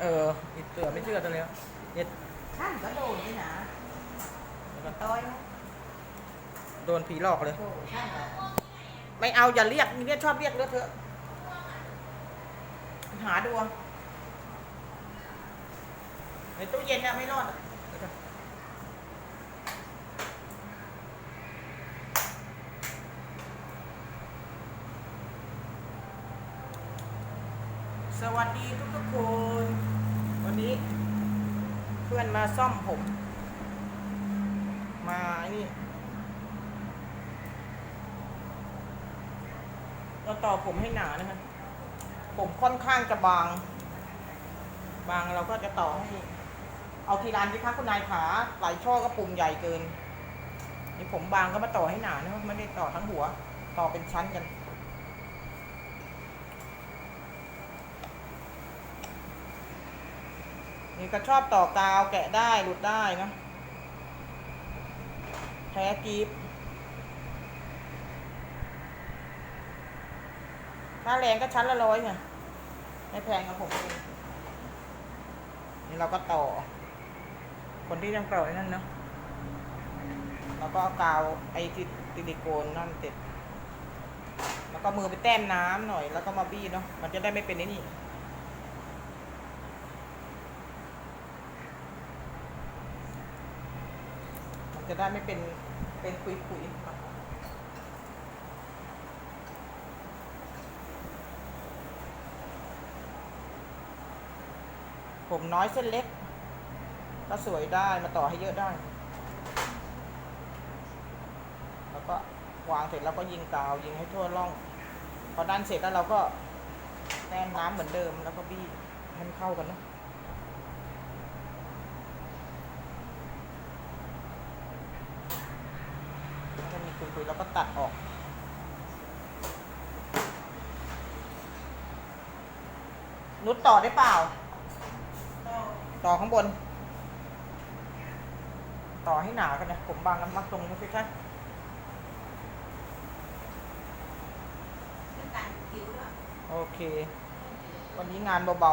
เอออีเสือไม่เชื่อตัวเลยเนี่ยท่านก็โดนนี่นะแล้วก็ต้อยนะโดนผีหลอกเลย โดนท่านก็ไม่เอาอย่าเรียกนี่เนี่ยชอบเรียกเลอะเถอะ หาดูเอาในตู้เย็นเนี่ยไม่รอดอะเดี๋ยวก่อน สวัสดีทุกทุกคน วันนี้เพื่อนมาซ่อมผม มาไอ้นี่เราต่อผมให้หนานะคะ ผมค่อนข้างจะบาง บางเราก็จะต่อให้ เอาทีรานสิคะคุณนายขาหลายช่อก็ปุ่มใหญ่เกินนี่ผมบางก็มาต่อให้หนานะไม่ได้ต่อทั้งหัว ต่อเป็นชั้นกัน นี่ก็ชอบต่อกาวแกะได้หลุดได้นะแท้กีบค่าแรงก็ชั้นละร้อยค่ะไม่แพงกับผมเองนี่เราก็ต่อ คนที่ยังต่อไอ้นั่นเนาะแล้วก็เอากาวไอ้ที่ติลิโกนนั่นติด แล้วก็มือไปแต้มน้ำหน่อย แล้วก็มาบี้เนาะ มันจะได้ไม่เป็นนี่ จะได้ไม่เป็นเป็นคุยๆผมน้อยเส้นเล็ก ก็สวยได้มาต่อให้เยอะได้ แล้วก็วางเสร็จแล้วก็ยิงกาวยิงให้ทั่วร่อง พอด้านเสร็จแล้วเราก็แต้มน้ำเหมือนเดิมแล้วก็บี้ให้มันเข้ากันนะแล้วก็มีคุยๆแล้วก็ตัดออก นุดต่อได้เปล่า ต่อข้างบน ต่อให้หนากันนะผมบางกันมากตรงนี้ใช่ไหมเรื่องการคิ้วด้วยโอเค วันนี้งานเบา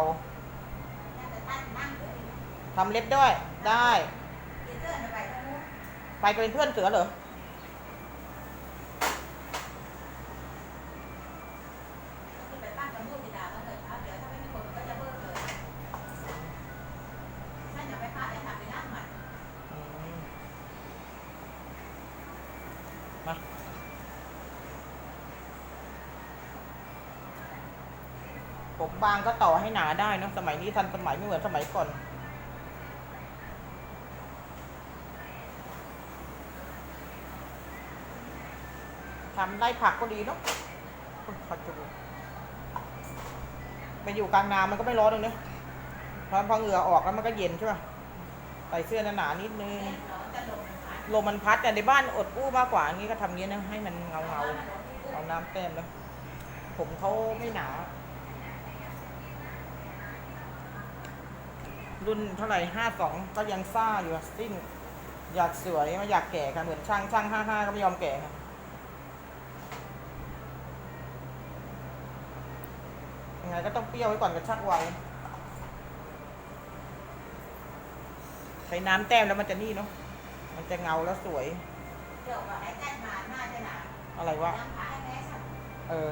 น่าจะท่านนั่งด้วยๆทำเล็บด้วย ได้เดี๋ยวเดินไปทางนู้นไปเป็นเพื่อนเสือเหรอ ขึ้นไปปั้นกับลูกบิดาก็เกิดครับเดี๋ยวถ้าไม่มีคนก็จะเบิกเลยท่านอย่าไปพลาดอย่าทำไปนั่งใหม่ อืมมา ผม บางก็ต่อให้หนาได้นะสมัยนี้ทันสมัยไม่เหมือนสมัยก่อน ทำได้ผักก็ดีเนาะอุ๊ยผักจุไปอยู่กลางนามันก็ไม่ร้อนเลยเนอะพอพอเหงื่อออกแล้วมันก็เย็นใช่ป่ะใส่เสื้อหนาๆนิดนึงเราจะลงนะคะลมมันพัดแต่ในบ้านอดอู้มากกว่างนี้ก็ทำงี้นะให้มันเงาเงาเอาน้ำแต้มแล้วผมเขาไม่หนา รุ่นเท่าไหร่ห้าสองก็ยังซ่าอยู่อะสิ้น อยากสวยไม่อยากแก่ค่ะเหมือนช่างช่างห้าห้าก็ไม่ยอมแก่ค่ะยังไงก็ต้องเปรี้ยวไว้ก่อนกับชักไวใช้น้ำแต้มแล้วมันจะนี่เนาะมันจะเงาแล้วสวย เดี๋ยวก็ให้ใกล้มาหน้าจะหนาอะไรวะน้ำขาให้แม่สักเออ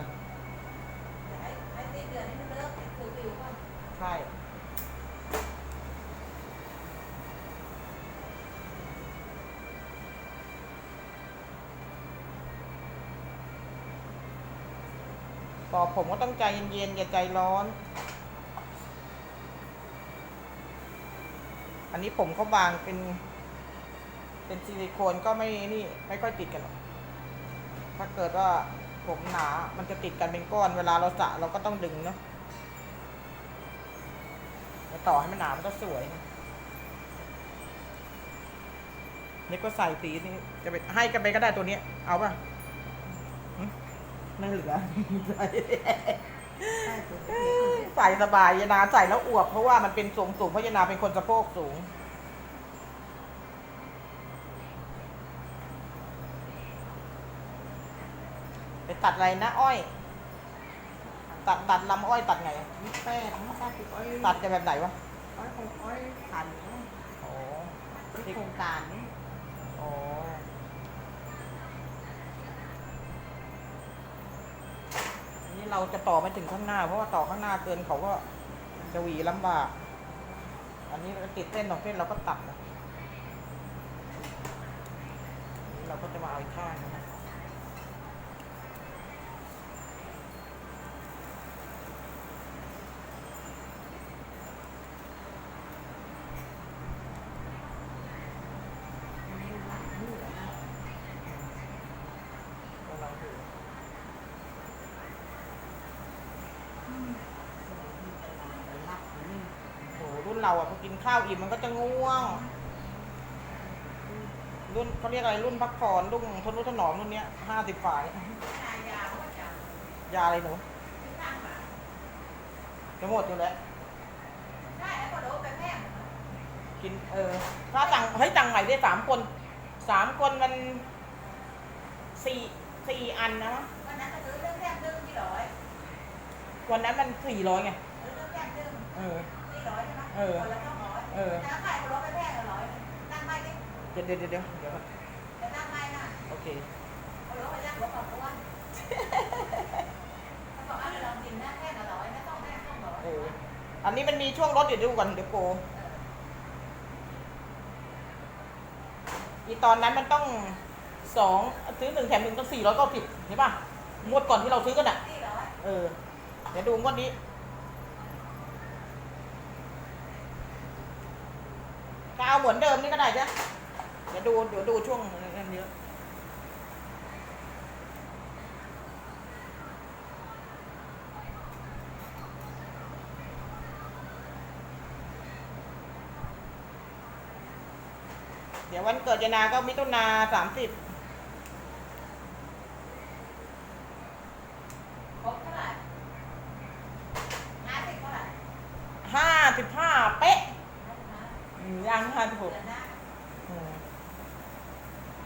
เดี๋ยวให้ให้ตีเดือนให้มันเลิกคือผิวก่อนใช่ ต่อผมก็ต้องใจเย็นๆอย่าใจร้อน อันนี้ผมเขาบางเป็น เป็นซิลิโคนก็ไม่นี่ไม่ค่อยติดกันหรอกถ้าเกิดว่าผมหนา มันจะติดกันเป็นก้อน เวลาเราสระเราก็ต้องดึงเนาะต่อให้มันหนามันก็สวยนี่ก็ใส่สีนี่จะไปให้กันไปก็ได้ตัวนี้ เอาป่ะ ไม่เหลือใช่คือใส่สบายยานาใส่แล้วอวบเพราะว่ามันเป็นสูงสูงเพราะยานาเป็นคนสะโพกสูง ไปตัดอะไรนะอ้อยทตัดตัดลำอ้อยตัดไงอะมีแป้งมาตัดติดอ้อยตัดจะแบบไหนวะอ้อยของอ้อยขันอ๋อที่โครงการนี่อ๋ออันนี้ เราจะต่อไม่ถึงข้างหน้า เพราะว่าต่อข้างหน้าเกินเขาก็จะหวีลำบาก อันนี้เราติดเส้นสองเส้นเราก็ตัดนะเราก็จะมาเอาอีกข้างนะ นี่เหรอนะ กำลังดู รับนี่ โหรุ่น เราอะพอกินข้าวอิ่มมันก็จะง่วง รุ่นเขาเรียกอะไรรุ่นพักผ่อนรุ่นทนุถนอมรุ่นเนี้ยห้าสิบฝ่าย ยาอะไรหนูจะหมดอยู่แล้วกินเออถ้าสั่งเฮ้ยสั่งใหม่ได้สามคนสามคนมันสี่สี่อันนะ วันนั้นก็ซื้อเรื่องแพงดึงที่ร้อยวันนั้นมันสี่ร้อยไงซื้อเรื่องแพงเออที่อยใช่ไหม เออ คนละต้องร้อยเออแต่ขายคนละไปแพงละร้อยตั้งไม่ได้เดี๋ยวเดี๋ยวเดี๋ยวเดี๋ยวเดี๋ยวก่อนแต่ตั้งไม่น่ะโอเค คนละไปย่างหัวของอ้วนเขาบอกว่าเรากินหน้าแค่ละร้อยไม่ต้องแม่ต้องร้อยเออ อันนี้มันมีช่วงลดเดี๋ยวดูก่อนเดี๋ยวโกอีตอนนั้นมันต้องสองซื้อหนึ่งแถมหนึ่งต้องสี่ร้อยเก้าสิบเห็นป่ะงวดก่อนที่เราซื้อกันอะที่ร้อยเออ เดี๋ยวดูงวดนี้ เหมือนเดิมนี่ก็ได้จ้ะเดี๋ยวดูเดี๋ยวดูช่วงนั้นเยอะเดี๋ยววันเกิดยานาก็มิถุนาสามสิบ ครบเท่าไหร่ห้าสิบเท่าไหร่ ห้าสิบห้าเป๊ะ ห้าสิบห้า อืมย่างห้าสิบหก เดือนหน้า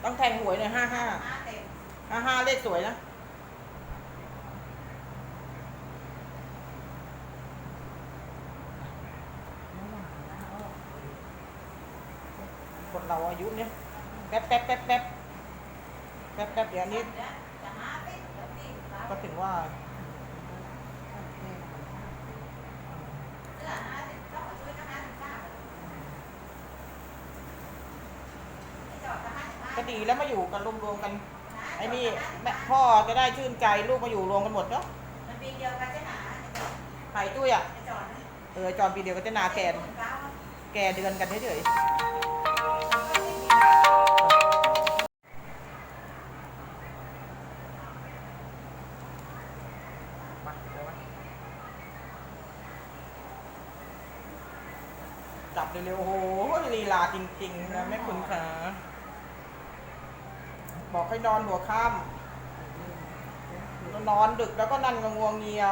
ต้องแทงหวยหน่อยห้าห้า ห้าเต็ม ห้าห้าเลขสวยนะ ระหว่างนะอ้อ คน เราอายุเนี่ยแป๊บแป๊บแป๊บแป๊บแป๊บแป๊บเดี๋ยวนี้ก็ถึงว่าก็ดีแล้วมาอยู่กันรวมๆกันไอ้นี่แม่พ่อจะได้ชื่นใจลูกมาอยู่รวมกันหมดเนาะมันปีเดียวกันใช่ไหมไข่ตุ้ยอะเออจอนปีเดียวก็จะนาแกนแกเดือนกันเฉยๆ ริงๆนะแม่คุณขาบอกให้นอนหัวค่ำนอนดึกแล้วก็นั่นก็งวงเงีย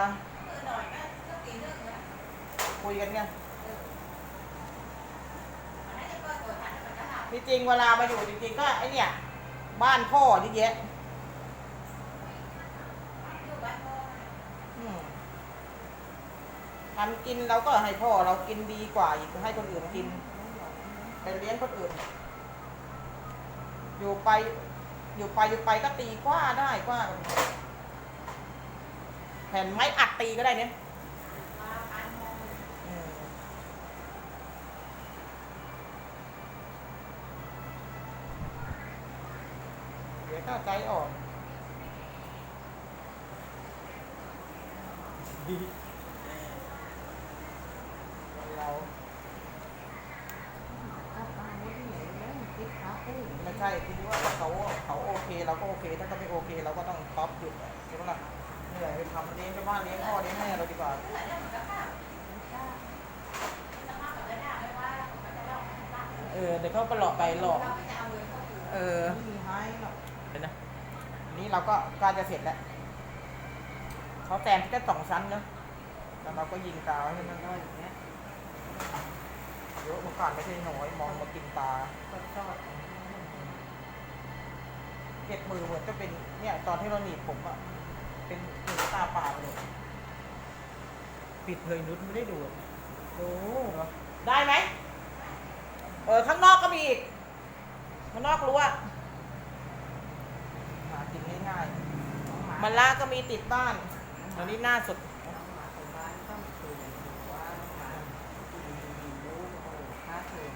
เออหน่อยก็ก็ตีหนึ่งนะคุยกันไงมันน่าจะเปิดตัวทันมันก็หลับที่จริงเวลามาอยู่จริงๆก็ไอเนี่ย บ้านพ่อที่เยอะอยู่บ้านพ่ออืมทำกินเราก็ให้พ่อเรากินดีกว่าอีกให้คนอื่นกิน ไปเลี้ยงคนอื่น อยู่ไป อยู่ไปอยู่ไปก็ตีกว่าได้กว่าแผ่นไม้อัดตีก็ได้เนี่ยเดี๋ยวก็ใจอ่อนรา กลับบ้านไม่ได้แล้วติดขาปู ไม่ ใช่คิดว่าเขาเขาโอเคเราก็โอเค ถ้าเขาไม่โอเคเราก็ต้องสต็อปหยุดใช่ไหมล่ะเหนื่อยไปทำเลี้ยงชาวบ้านเลี้ยงพ่อเลี้ยงแม่เราดีกว่าเอเนี่ยมันก็ข้าวสภาพแบบนี้ไม่ว่ามันจะหลอเออเดี๋ยวเขาไปหลอกไปหลอกเอเอเออไม่มีให้หรอกเดี๋ยวนะอันนี้เราก็กล้จะเสร็จแล้วเขาแซมแค่สองชั้นเนอะแล้วเราก็ยิงกาให้มันก็อย่างเงี้ยเยอะมื่อก่อนไม่ใช่น้อยมองมากินตาชอบ เจ็ดมือเหมือนจะเป็นเนี่ยตอนที่เราหนีบผมอะเป็นหนีบตาเปล่าเลย ปิดเลยนุชไม่ได้ดูดดูได้ไหมเออข้างนอกก็มีอีกข้างนอกรั้วหากินง่ายๆมันละก็มีติดบ้านตอนนี้หน้าสด มาถึงบ้านต้องตื่นว่ามากินมีรู้โอ้ค่าเทอม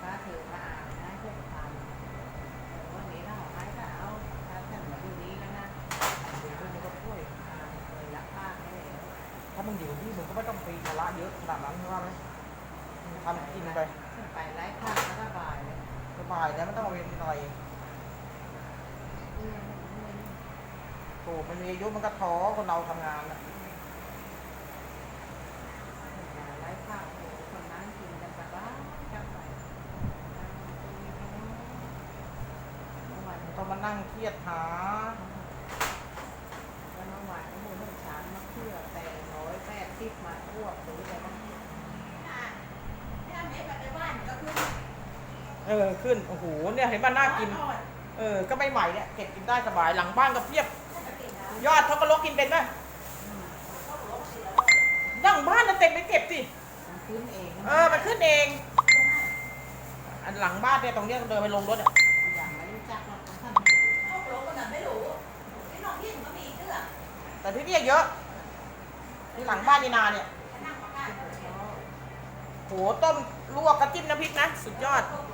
ค่าเทอมมาอ่านให้เพื่อนทำวันนี้ถ้าของไม้ก็เอาถ้าท่านมาดูนี้แล้วนะ ดูด้วยนี่ก็ช่วย อ่านเลยรักภาคให้เลย ถ้ามึงอยู่ที่มึงก็ไม่ต้องปีภาระเยอะขนาดนั้นใช่ ไหมมึงทำกินไปขึ้นไปไร้ภาคก็สบายเลยสบายแล้วไม่ต้องเอาเวรอะไรเพื่อนเพื่อนโตมันมีอายุมันก็ท้อคนเราทำงานนะไร้ภาคโอ้คนนั้นกินกันสบายกันไปเมื่อวาน ต้องมานั่งเครียดหาแล้วเมื่อวานก็มูลชานมาเพื่อแต่ร้อยแปดสิบมาอ้วกหรืออะไรนะ ถ้าเม็ดแบบในบ้านก็คือ เออขึ้นโอ้โหเนี่ยเห็นมันน่ากิน เออก็ไม่ใหม่เนี่ยเก็บกินได้สบายหลังบ้านก็เพียบ ยอดเขาก็ลกกินเป็นไหมดังบ้านน่ะเต็มไปเก็บสิมันขึ้นเองเออมันขึ้นเอง อันหลังบ้านเนี่ยตรงเนี้ยเดินไปลงรถอะอย่างไม่รู้จักหรอกท่านพวกรู้กันไม่รู้ที่น้องที่มันก็มีเชื่อแต่ที่เนี่ยเยอะที่หลังบ้านนี่นาเนี่ยนั่งประกาศโหต้มลวกกระจิ้มน้ำพริกนะ สุดยอดวันนี้นี่นะ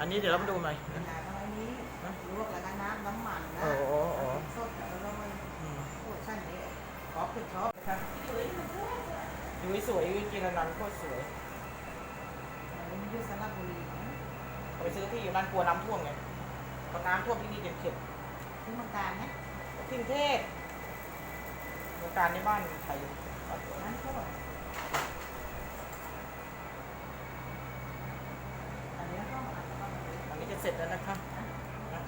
อันนี้เดี๋ยวเรามาดูหน่อยเป็นนาตรงนี้ลวกแล้วก็น้ำน้ำมันนะโอ้โหโอ้โห สดแล้วก็ไม่อืมโอ้ชั้นนี้ขอคือชอบนะครับดูสวยๆกินนันโคตรสวยอันนี้อยู่สระบุรีนะเอาไปซื้อที่อยู่นั่นกลัวน้ำท่วมไงพอน้ำท่วมที่นี่จะเข็ดที่เมืองการนะทิ้งเทศโครงการในบ้านใครอยู่นั้นก็อันนี้ก็อาจจะต้อง อันนี้จะ เสร็จแล้วนะคะนะ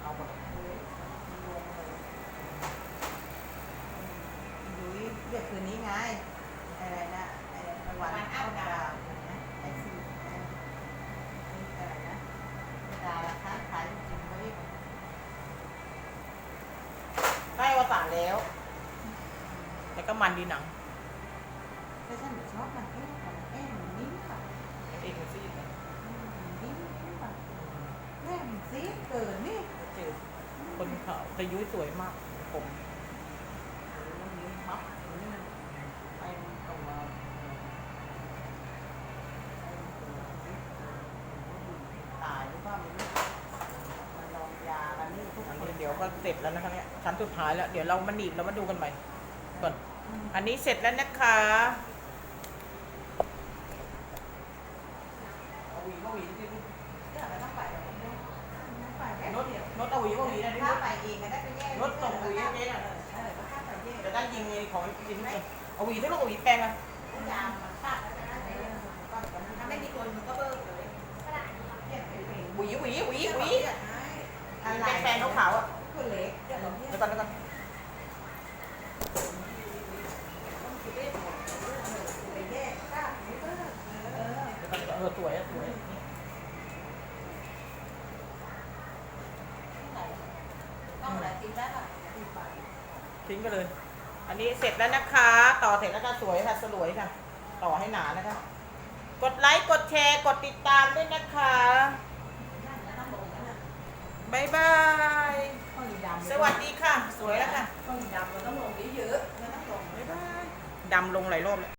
เอาหมดดูเด็กคืนนี้ไง อะไรนะไอ้ตะวันเข้าดาวนะไอ้สีอะไรนะดาราคาขายจริงๆไว้ใกล้วสานแล้ว แต่ก็มันดีหนังแต่ฉันชอบมันเอ๊ะของเอ๊ะมันนิ่มค่ะเอ็กซ์ซีด นิ่มค่ะแม่มัน ซีดเกินนี่จืดคนเขาแต่ยุ้ยสวยมาก ผมมันนิ่มมับนี่ไอ้ตัวตายหรือเปล่าไม่รู้มันลองยากันนี่ทุกอันคนนี้เดี๋ยวก็เสร็จแล้วนะคะเนี่ยชั้นสุดท้ายแล้ว เดี๋ยวเรามาหนีบเรามาดูกันใหม่ก่อน อันนี้เสร็จแล้วนะคะเอาหวีเอาหวีดิ เชื่อมันต้องไปแบบนี้ ไปแค่ นด เดี ยวนดเอาหวีเอาหวีนะดิถ้าไปเองก็ได้ไปแย่นดส่งหวีให้เจ๊หน่อยเออก็ถ้าไปแย่จะได้ยิงไอ้ของกินเลยเอาหวีที่ลูกเอาหวีแปลงอะยามมันฟาดแล้วนะถ้าไม่มีคนมันก็เบิกเลยหวีหวีหวีหวีอะไรแปลงขาวๆอะคือเล็กเดี๋ยวเราเนี่ยเดี๋ยวก่อนเดี๋ยวก่อนไปแย่ก็ไม่เบิกเออเดี๋ยวก่อนเออสวย อะสวยต้องอะไรกินได้ป่ะทิ้งไปเลย อันนี้เสร็จแล้วนะคะ ต่อเสร็จแล้วก็สวยค่ะสลวยค่ะ ต่อให้หนานะคะ กดไลค์กดแชร์กดติดตามด้วยนะคะบายบายข้าวดำสวัสดีค่ะ สวยแล้วค่ะ ต้องดำมันต้องลงเยอะๆมันต้องลงบ๊ายบายดำลงหลายรอบแล้ว